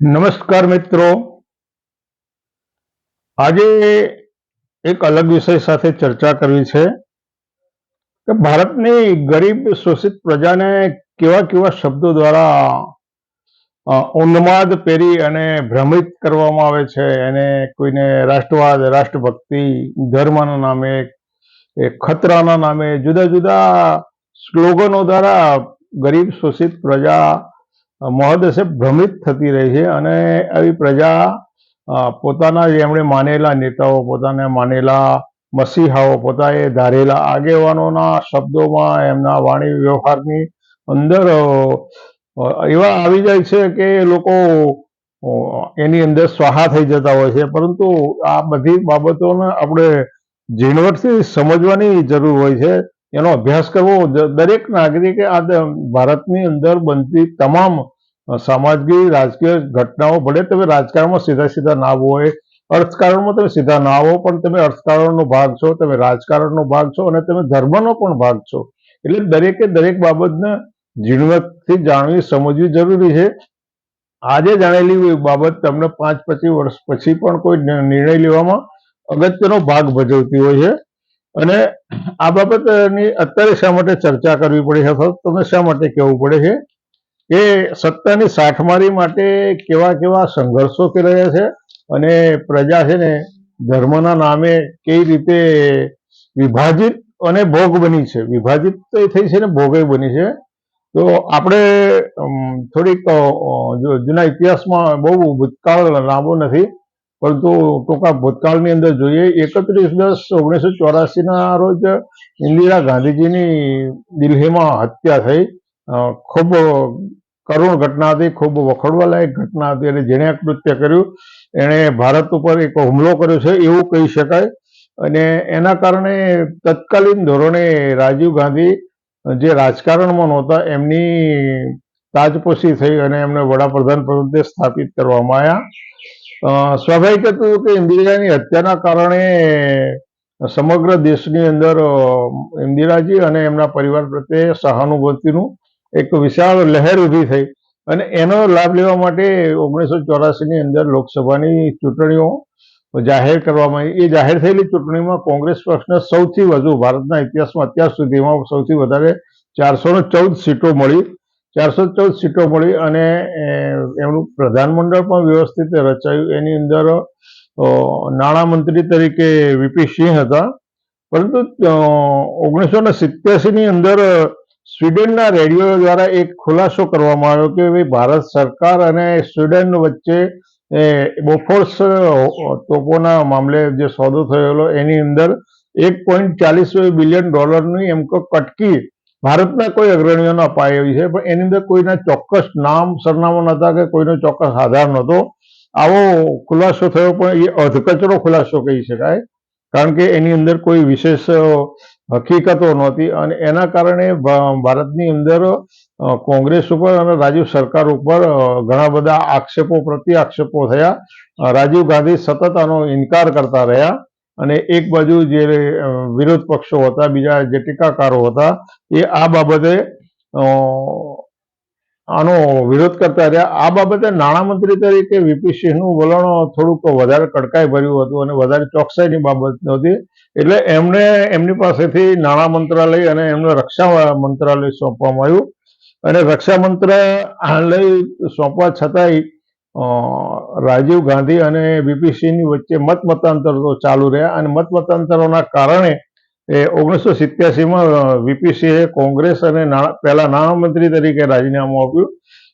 નમસ્કાર મિત્રો. આજે એક અલગ વિષય સાથે ચર્ચા કરવી છે કે ભારતની ગરીબ શોષિત પ્રજાને કેવા કેવા શબ્દો દ્વારા ઉન્માદ પહેરી અને ભ્રમિત કરવામાં આવે છે. એને કોઈને રાષ્ટ્રવાદ, રાષ્ટ્રભક્તિ, ધર્મના નામે ખતરાના નામે, જુદા જુદા સ્લોગનો દ્વારા ગરીબ શોષિત પ્રજા અ, મહદઅંશે ભ્રમિત થતી રહી છે અને આવી પ્રજા પોતાના જેમણે માનેલા નેતાઓ પોતાને માનેલા મસીહાઓ પોતાએ ધારેલા આગેવાનોના શબ્દોમાં એમના વાણી વ્યવહારની અંદર એવા આવી જાય છે કે લોકો એની અંદર સ્વાહા થઈ જતા હોય છે. પરંતુ આ બધી બાબતોને આપણે ઝીણવટથી સમજવાની જરૂર હોય છે. એનો અભ્યાસ કરવો દરેક નાગરિકે આ ભારતની અંદર બનતી તમામ સામાજિક, રાજકીય ઘટનાઓ ભલે તમે રાજકારણમાં સીધા સીધા ના હોય, અર્થકારણમાં તમે સીધા ના આવો પણ તમે અર્થકારણનો ભાગ છો, તમે રાજકારણનો ભાગ છો અને તમે ધર્મનો પણ ભાગ છો. એટલે દરેકે દરેક બાબતને ઝીણવટથી જાણવી, સમજવી જરૂરી છે. આજે જાણેલી બાબત તમને પાંચ પચીસ વર્ષ પછી પણ કોઈ નિર્ણય લેવામાં અગત્યનો ભાગ ભજવતી હોય છે. અને આ બાબતની અત્યારે શા માટે ચર્ચા કરવી પડે છે? અથવા તમને શા માટે કહેવું પડે છે? કે સત્તાની સાઠમારી માટે કેવા કેવા સંઘર્ષો કરી રહ્યા છે અને પ્રજા છે ને ધર્મના નામે કઈ રીતે વિભાજિત અને ભોગ બની છે. વિભાજિત તો એ થઈ છે ને ભોગે બની છે. તો આપણે થોડીક જૂના ઇતિહાસમાં બહુ ભૂતકાળ લાંબો નથી, પરંતુ ટૂંકા ભૂતકાળની અંદર જોઈએ, એકત્રીસ દસ ઓગણીસો ચોરાસીના રોજ ઇન્દિરા ગાંધીજીની દિલ્હીમાં હત્યા થઈ. ખૂબ કરુણ ઘટના હતી ખૂબ વખોડવાલાયક ઘટના હતી અને જેણે આ કૃત્ય કર્યું, એણે ભારત ઉપર એક હુમલો કર્યો છે, એવું કહી શકાય. અને એના કારણે તત્કાલીન ધોરણે રાજીવ ગાંધી જે રાજકારણમાં નહોતા, એમની તાજપોશી થઈ અને એમને વડાપ્રધાન પદે સ્થાપિત કરવામાં આવ્યા. સ્વાભાવિક હતું કે ઇન્દિરાની હત્યાના કારણે સમગ્ર દેશની અંદર ઇન્દિરાજી અને એમના પરિવાર પ્રત્યે સહાનુભૂતિનું એક વિશાળ લહેર ઊભી થઈ. અને એનો લાભ લેવા માટે ઓગણીસો ચોરાસીની અંદર લોકસભાની ચૂંટણીઓ જાહેર કરવામાં આવી. એ જાહેર થયેલી ચૂંટણીમાં કોંગ્રેસ પક્ષને સૌથી વધુ, ભારતના ઇતિહાસમાં અત્યાર સુધીમાં સૌથી વધારે ચારસો ચૌદ સીટો મળી. ચારસો ચૌદ સીટો મળી અને એમનું પ્રધાનમંડળ પણ વ્યવસ્થિત રચાયું. એની અંદર નાણામંત્રી તરીકે વીપી સિંહ હતા. પરંતુ ઓગણીસો ને સિત્યાસીની અંદર સ્વીડનના રેડિયો દ્વારા એક ખુલાસો કરવામાં આવ્યો કે ભાઈ ભારત સરકાર અને સ્વીડન વચ્ચે બોફોર્સ તોપોના મામલે જે સોદો થયેલો, એની અંદર એક પોઈન્ટ ચાલીસ બિલિયન ડોલરની એમ કહો કટકી ભારતના કોઈ અગ્રણીઓને અપાઈ એવી છે. પણ એની અંદર કોઈના ચોક્કસ નામ સરનામા નહોતા કે કોઈનો ચોક્કસ આધાર નહોતો. આવો ખુલાસો થયો પણ એ અધકચરો ખુલાસો કહી શકાય. કારણ કે એની અંદર કોઈ વિશેષ હકીકતો નહોતી અને એના કારણે ભારતની અંદર કોંગ્રેસ ઉપર અને રાજીવ સરકાર ઉપર ઘણા બધા આક્ષેપો પ્રતિ આક્ષેપો થયા રાજીવ ગાંધી સતત આનો ઇનકાર કરતા રહ્યા અને એક બાજુ જે વિરોધ પક્ષો હતા, બીજા જે ટીકાકારો હતા, એ આ બાબતે આનો વિરોધ કરતા રહ્યા. આ બાબતે નાણામંત્રી તરીકે વીપી સિંહનું વલણ થોડુંક વધારે કડકાઈ ભર્યું હતું અને વધારે ચોકસાઈની બાબત હતી એટલે એમને એમની પાસેથી નાણાં મંત્રાલય અને એમને રક્ષા મંત્રાલય સોંપવામાં આવ્યું. અને રક્ષા મંત્રાલય સોંપવા છતાંય રાજીવ ગાંધી અને વીપી વચ્ચે મત તો ચાલુ રહ્યા. અને મત મતાંતરોના કારણે એ ઓગણીસો સિત્યાસીમાં વીપીસીએ કોંગ્રેસ અને પહેલા નાણામંત્રી તરીકે રાજીનામું આપ્યું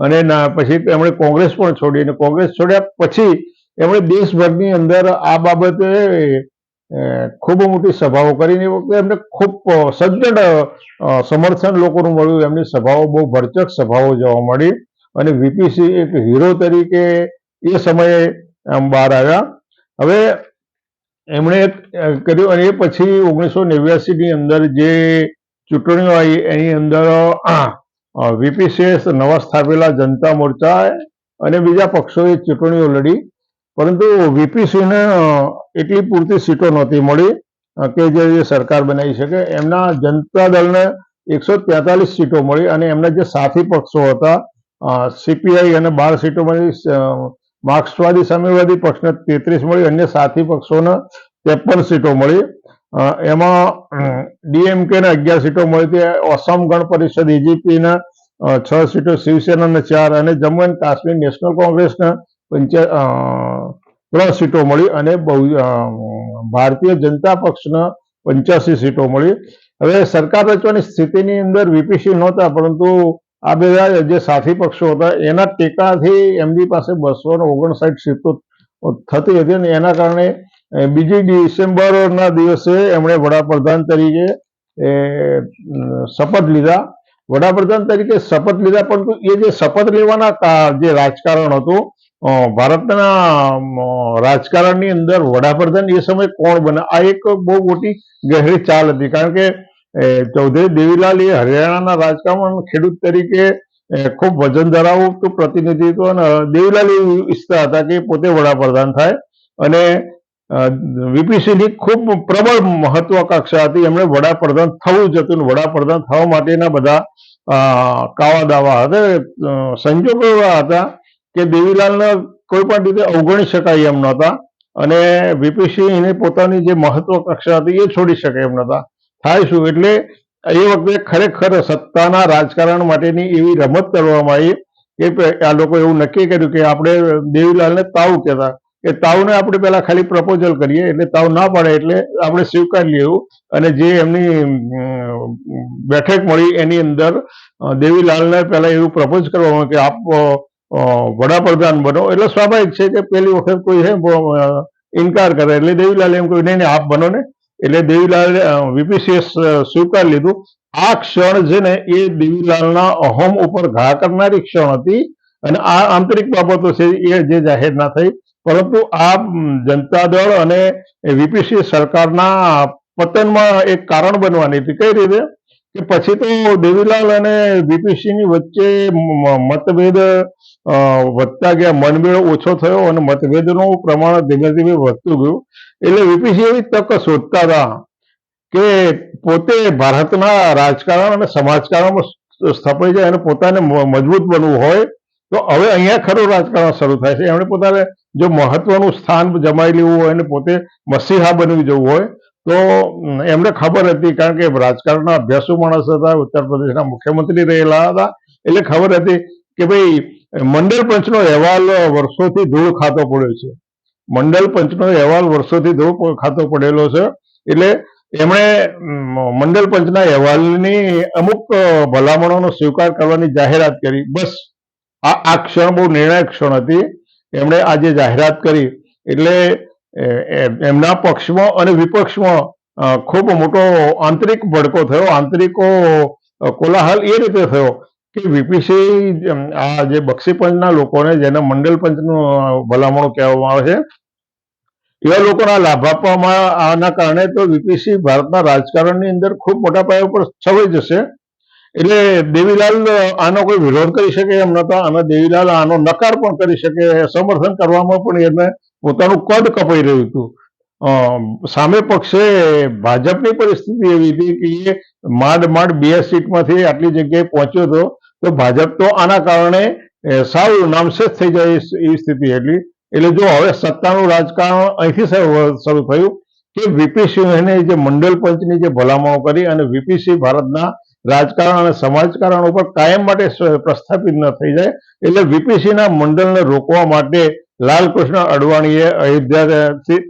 અને પછી એમણે કોંગ્રેસ પણ છોડી અને કોંગ્રેસ છોડ્યા પછી એમણે દેશભરની અંદર આ બાબતે ખૂબ મોટી સભાઓ કરીને વખતે એમને ખૂબ સજ્જડ સમર્થન લોકોનું મળ્યું. એમની સભાઓ બહુ ભરચક સભાઓ જોવા મળી અને વીપીસી એક હીરો તરીકે એ સમયે આમ બહાર આવ્યા. હવે એમણે કર્યું અને એ પછી ઓગણીસો નેવ્યાસીની અંદર જે ચૂંટણીઓ આવી એની અંદર વીપીસીએસ નવા સ્થાપેલા જનતા મોરચા અને બીજા પક્ષોએ ચૂંટણીઓ લડી. પરંતુ વીપીસીને એટલી પૂરતી સીટો નહોતી મળી કે જે સરકાર બનાવી શકે. એમના જનતા દળને એકસો તેતાલીસ સીટો મળી અને એમના જે સાથી પક્ષો હતા સીપીઆઈ અને બાર સીટો મળી અ, માર્ક્સવાદી, સામ્યવાદી પક્ષને તેત્રીસ મળી, અન્ય સાથી પક્ષોને ત્રેપન સીટો મળી. એમાં ડીએમકે ને અગિયાર સીટો મળી હતી. અસમ ગણ પરિષદ EGP ને છ સીટો, શિવસેનાને ચાર અને જમ્મુ એન્ડ કાશ્મીર નેશનલ કોંગ્રેસને પંચા ત્રણ સીટો મળી અને બહુ ભારતીય જનતા પક્ષને પંચ્યાસી સીટો મળી. હવે સરકાર રચવાની સ્થિતિની અંદર વીપીસી નહોતા, પરંતુ આ બધા જે સાથી પક્ષો હતા, એના ટેકાથી એમની પાસે બસો ને ઓગણસાઠ સીટો થતી હતી અને એના કારણે બીજી ડિસેમ્બરના દિવસે એમણે વડાપ્રધાન તરીકે શપથ લીધા. વડાપ્રધાન તરીકે શપથ લીધા, પરંતુ એ જે શપથ લેવાના જે રાજકારણ હતું ભારતના રાજકારણની અંદર વડાપ્રધાન એ સમયે કોણ બને? આ એક બહુ મોટી ગહેરી ચાલ હતી, કારણ કે ચૌધરી દેવીલાલ એ હરિયાણાના રાજકારણમાં ખેડૂત તરીકે ખૂબ વજન ધરાવતું પ્રતિનિધિત્વ અને દેવીલાલ એવું ઈચ્છતા હતા કે પોતે વડાપ્રધાન થાય. અને વીપીસીની ખૂબ પ્રબળ મહત્વાકાંક્ષા હતી. એમણે વડાપ્રધાન થવું જ હતું વડાપ્રધાન થવા માટેના બધા કાવા દાવા હતા. સંજોગો એવા હતા કે દેવીલાલને કોઈ પણ રીતે અવગણી શકાય એમ નહોતા. અને વીપીસી એને પોતાની જે મહત્વાકાંક્ષા હતી એ છોડી શકે એમ નહોતા. થાય શું? એટલે એ વખતે ખરેખર સત્તાના રાજકારણ માટેની એવી રમત કરવામાં આવી કે આ લોકો એવું નક્કી કર્યું કે આપણે દેવીલાલને તાવ કહેતા. કે તાવને આપણે પહેલા ખાલી પ્રપોઝલ કરીએ, એટલે તાવ ના પાડે એટલે આપણે સ્વીકારી લેવું અને જે એમની બેઠક મળી એની અંદર દેવીલાલને પહેલા એવું પ્રપોઝ કરવામાં કે આપ વડાપ્રધાન બનો. એટલે સ્વાભાવિક છે કે પહેલી વખત કોઈ હે ઇન્કાર કરે. એટલે દેવીલાલ એમ કહ્યું નહીં નહીં, આપ બનો ને. એટલે દેવીલાલ વીપીસીએ સ્વીકાર લીધું. આ ક્ષણ છે ને, એ દેવીલાલના અહમ ઉપર ઘા કરનારી ક્ષણ હતી. અને આ આંતરિક બાબતો છે, એ જે જાહેર ના થઈ. પરંતુ આ જનતા દળ અને વીપીસી સરકારના પતનમાં એક કારણ બનવાની હતી. કઈ રીતે? કે પછી તો દેવીલાલ અને વીપીસી ની વચ્ચે મતભેદ વધતા ગયા, મનમેળ ઓછો થયો અને મતભેદનું પ્રમાણ ધીમે ધીમે વધતું ગયું. એટલે વીપીસી એવી તક શોધતા હતા કે પોતે ભારતના રાજકારણ અને સમાજકારણમાં સ્થપાઈ જાય અને પોતાને મજબૂત બનવું હોય, તો હવે અહીંયા ખરું રાજકારણ શરૂ થાય છે. એમણે પોતાને જો મહત્વનું સ્થાન જમાઈ લેવું હોય અને પોતે મસીહા બનવી જવું હોય, તો એમને ખબર હતી કારણ કે રાજકારણના અભ્યાસુ માણસ હતા, ઉત્તર પ્રદેશના મુખ્યમંત્રી રહેલા હતા. એટલે ખબર હતી કે ભાઈ મંડળ પંચનો અહેવાલ વર્ષોથી ધૂળ ખાતો પડ્યો છે. મંડળ પંચનો અહેવાલ વર્ષોથી ધૂળ ખાતો પડેલો છે. એટલે એમણે મંડળ પંચના અહેવાલની અમુક ભલામણોનો સ્વીકાર કરવાની જાહેરાત કરી. બસ, આ આ ક્ષણ બહુ નિર્ણાયક ક્ષણ હતી. એમણે આ જે જાહેરાત કરી, એટલે એમના પક્ષમાં અને વિપક્ષમાં ખૂબ મોટો આંતરિક ભડકો થયો. આંતરિકો કોલાહલ એ રીતે થયો કે વીપીસી આ જે બક્ષી પંચના લોકોને જેને મંડળ પંચનું ભલામણો કહેવામાં આવે છે, એવા લોકોના લાભ આપવામાં આના કારણે તો વીપીસી ભારતના રાજકારણની અંદર ખૂબ મોટા પાયા ઉપર છવાઈ જશે. એટલે દેવીલાલ આનો કોઈ વિરોધ કરી શકે એમ નતા અને દેવીલાલ આનો નકાર પણ કરી શકે, સમર્થન કરવામાં પણ એને પોતાનું કદ કપાઈ રહ્યું હતું. સામે પક્ષે ભાજપની પરિસ્થિતિ એવી હતી કે એ માંડ માંડ બે સીટમાંથી આટલી જગ્યાએ પહોંચ્યો હતો. તો ભાજપ તો આના કારણે સારું નામશેષ થઈ જાય એવી સ્થિતિ એટલી એટલે જો હવે સત્તાનું રાજકારણ અહીંથી શરૂ થયું કે વીપીસીને જે મંડળ પંચની જે ભલામણો કરી અને વીપીસી ભારતના રાજકારણ અને સમાજકારણ ઉપર કાયમ માટે પ્રસ્થાપિત ન થઈ જાય, એટલે વીપીસીના મંડળને રોકવા માટે લાલકૃષ્ણ અડવાણીએ અયોધ્યાથી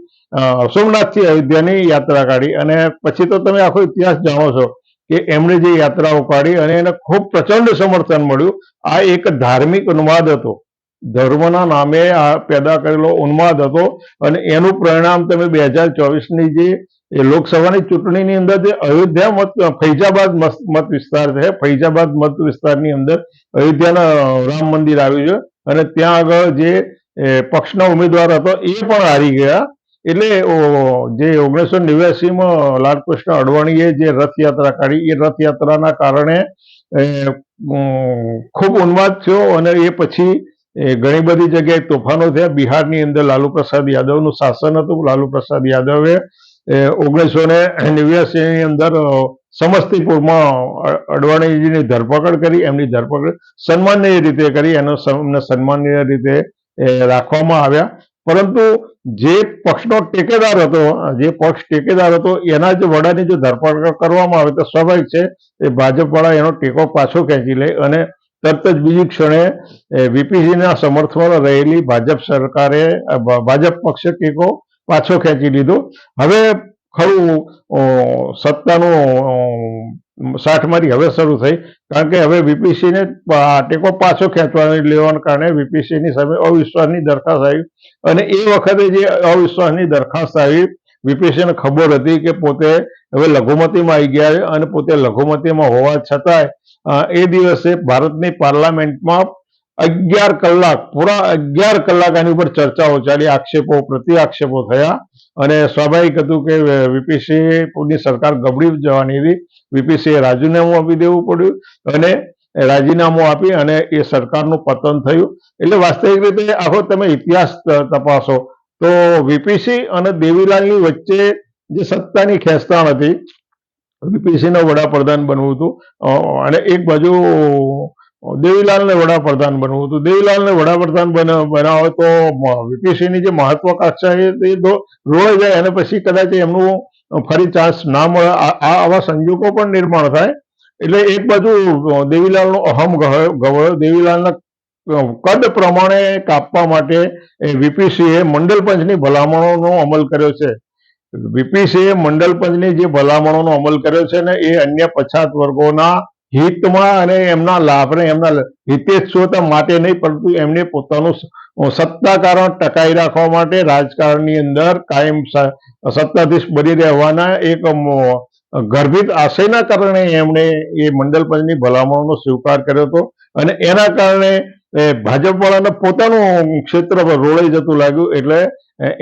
સોમનાથથી અયોધ્યાની યાત્રા કાઢી. અને પછી તો તમે આખો ઇતિહાસ જાણો છો કે એમણે જે યાત્રાઓ કાઢી અને એને ખૂબ પ્રચંડ સમર્થન મળ્યું. આ એક ધાર્મિક ઉન્માદ હતો. ધર્મના નામે આ પેદા કરેલો ઉન્માદ હતો અને એનું પરિણામ તમે બે હજાર ચોવીસની જે એ લોકસભાની ચૂંટણીની અંદર જે અયોધ્યા મત, ફૈજાબાદ મત વિસ્તાર છે, ફૈજાબાદ મત વિસ્તારની અંદર અયોધ્યાના રામ મંદિર આવ્યું છે અને ત્યાં આગળ જે પક્ષના ઉમેદવાર હતો એ પણ હારી ગયા. એટલે જે ઓગણીસો નેવ્યાસીમાં લાલકૃષ્ણ અડવાણીએ જે રથયાત્રા કાઢી, એ રથયાત્રાના કારણે ખૂબ ઉન્માદ થયો અને એ પછી ઘણી બધી જગ્યાએ તોફાનો થયા. બિહારની અંદર લાલુ પ્રસાદ યાદવનું શાસન હતું. લાલુ પ્રસાદ યાદવે ઓગણીસો ને નેવ્યાસીની અંદર સમસ્તીપુરમાં અડવાણીજીની ધરપકડ કરી. એમની ધરપકડ સન્માનીય રીતે કરી. એનો સન્માનીય રીતે રાખવામાં આવ્યા. પરંતુ જે પક્ષનો ટેકેદાર હતો, જે પક્ષ ટેકેદાર હતો, એના જ વડાની જો ધરપકડ કરવામાં આવે તો સ્વાભાવિક છે એ ભાજપવાળા એનો ટેકો પાછો ખેંચી લે અને તરત જ બીજી ક્ષણે વીપીસીના સમર્થમાં રહેલી ભાજપ સરકારે, ભાજપ પક્ષે ટેકો પાછો ખેંચી લીધો. હવે ખરું સત્તાનું સાઠમારી હવે શરૂ થઈ. કારણ કે હવે વીપીસીને ટેકો પાછો ખેંચવાની લેવાના કારણે વીપીસીની સામે અવિશ્વાસની દરખાસ્ત આવી. અને એ વખતે જે અવિશ્વાસની દરખાસ્ત આવી વીપીસીને ખબર હતી કે પોતે હવે લઘુમતીમાં આવી ગયા અને પોતે લઘુમતીમાં હોવા છતાંય એ દિવસે ભારતની પાર્લામેન્ટમાં અગિયાર કલાક, પૂરા અગિયાર કલાક આની ઉપર ચર્ચાઓ ચાલી આક્ષેપો પ્રતિ આક્ષેપો થયા. અને સ્વાભાવિક હતું કે વીપીસીએ ની સરકાર ગબડી જવાની હતી. વીપીસીએ રાજીનામું આપી દેવું પડ્યું અને રાજીનામું આપી અને એ સરકારનું પતન થયું. એટલે વાસ્તવિક રીતે આખો તમે ઇતિહાસ તપાસો તો વીપીસી અને દેવીલાલની વચ્ચે જે સત્તાની ખેંચતાણ હતી વીપીસીનો વડાપ્રધાન બનવું હતું. અને એક બાજુ દેવીલાલને વડાપ્રધાન બનવું હતું. દેવીલાલને વડાપ્રધાન બન- બનાવે તો વીપીસીની જે મહત્વાકાંક્ષા તે તો રોવાઈ જાય અને પછી કદાચ એમનું ફરી ચાન્સ ના મળે. આવા સંજોગો પણ નિર્માણ થાય. એટલે એક બાજુ દેવીલાલનો અહમ ગવયો દેવીલાલના કદ પ્રમાણે કાપવા માટે વીપીસીએ મંડળ પંચની ભલામણોનો અમલ કર્યો છે. વીપીસીએ મંડળ પંચની જે ભલામણોનો અમલ કર્યો છે ને એ અન્ય પછાત વર્ગોના હિતમાં અને એમના લાભને એમના હિતેચ્છુતા માટે નહીં, પરંતુ એમને પોતાનું સત્તા કારણ ટકાઈ રાખવા માટે રાજકારણની અંદર કાયમ સત્તાધીશ બની રહેવાના એક ગર્ભિત આશયના કારણે એમણે એ મંડળ પંચની ભલામણનો સ્વીકાર કર્યો હતો અને એના કારણે ભાજપ વાળાને પોતાનું ક્ષેત્ર રોળાઈ જતું લાગ્યું એટલે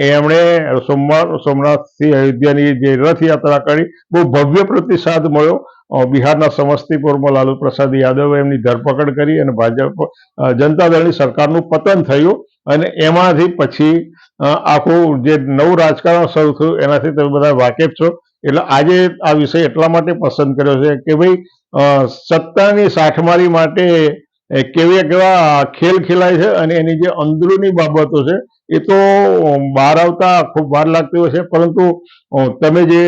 એમણે સોમવાર સોમનાથથી અયોધ્યાની જે રથયાત્રા કરી બહુ ભવ્ય પ્રતિસાદ મળ્યો બિહારના સમસ્તીપુરમાં લાલુ પ્રસાદ યાદવે એમની ધરપકડ કરી અને ભાજપ જનતા દળની સરકારનું પતન થયું અને એમાંથી પછી આખું જે નવું રાજકારણ શરૂ થયું એનાથી તમે બધા વાકેફ છો. એટલે આજે આ વિષય એટલા માટે પસંદ કર્યો છે કે ભાઈ સત્તાની સાઠમારી માટે કેવી કેવા ખેલ ખેલાય છે અને એની જે અંદરૂની બાબતો છે એ તો બહાર આવતા ખૂબ વાર લાગતી હોય છે. પરંતુ તમે જે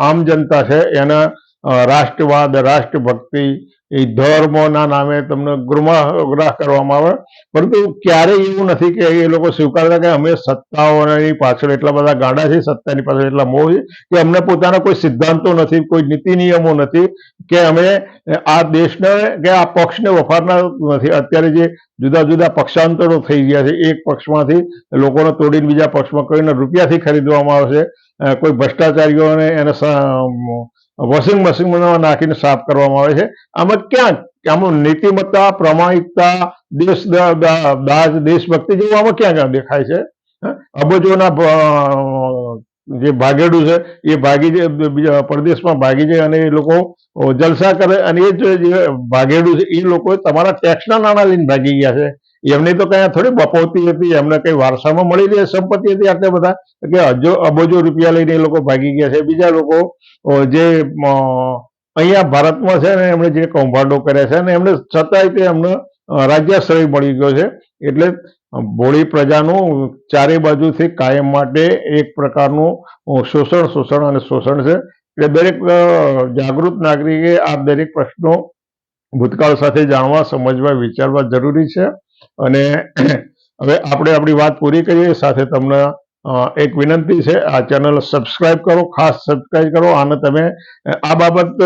આમ જનતા છે એના રાષ્ટ્રવાદ, રાષ્ટ્રભક્તિ, એ ધર્મના નામે તમને ગુમરાહ કરવામાં આવે. પરંતુ ક્યારેય એવું નથી કે એ લોકો સ્વીકારતા કે અમે સત્તાઓની પાછળ એટલા બધા ગાંડા છે સત્તાની પાછળ એટલા મોહ છે કે અમને પોતાના કોઈ સિદ્ધાંતો નથી, કોઈ નીતિ નિયમો નથી, કે અમે આ દેશને કે આ પક્ષને વફાડનાર નથી. અત્યારે જે જુદા જુદા પક્ષાંતરો થઈ ગયા છે, એક પક્ષમાંથી લોકોને તોડીને બીજા પક્ષમાં કરીને રૂપિયાથી ખરીદવામાં આવે છે. કોઈ ભ્રષ્ટાચારીઓને એને વોશિંગ મશીનમાં નાખીને સાફ કરવામાં આવે છે. આમાં ક્યાં આમાં નીતિમત્તા, પ્રમાણિકતા, દેશ દાજ, દેશભક્તિ જેવું આમાં ક્યાં ક્યાં દેખાય છે? અબજોના જે ભાગેડું છે, એ ભાગી જાય પરદેશમાં ભાગી જાય અને એ લોકો જલસા કરે અને એ જે ભાગેડું છે, એ લોકો તમારા ટેક્સના નાણાં લઈને ભાગી ગયા છે. એમને તો કઈ થોડી બપોતી હતી, એમને કઈ વારસામાં મળેલી સંપત્તિ હતી આટલા બધા. કે હજો અબજો રૂપિયા લઈને એ લોકો ભાગી ગયા છે. બીજા લોકો જે અહીંયા ભારતમાં છે ને એમણે જે કૌભાંડો કર્યા છે ને એમને છતાંય તે એમને રાજ્યાશ્રય મળી ગયો છે. એટલે ભોળી પ્રજાનું ચારે બાજુથી કાયમ માટે એક પ્રકારનું શોષણ શોષણ અને શોષણ છે. એટલે દરેક જાગૃત નાગરિકે આ દરેક પ્રશ્નો ભૂતકાળ સાથે જાણવા, સમજવા, વિચારવા જરૂરી છે. અને હવે આપણે આપણી વાત પૂરી કરીએ, સાથે તમને એક વિનંતી છે, આ ચેનલ સબસ્ક્રાઇબ કરો, ખાસ સબસ્ક્રાઇબ કરો અને તમે આ બાબત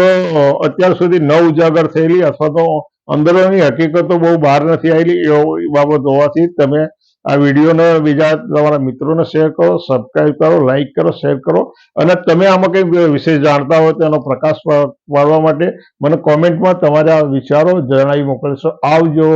અત્યાર સુધી ન ઉજાગર થયેલી અથવા તો અંદરોની હકીકતો બહુ બહાર નથી આવેલી, એવી બાબત હોવાથી તમે આ વિડીયોને બીજા તમારા મિત્રોને શેર કરો સબસ્ક્રાઈબ કરો લાઈક કરો, શેર કરો, અને તમે આમાં કંઈ વિશેષ જાણતા હોય તેનો પ્રકાશ પાડવા માટે, મને કોમેન્ટમાં તમારા વિચારો જણાવી મોકલશો. આવજો.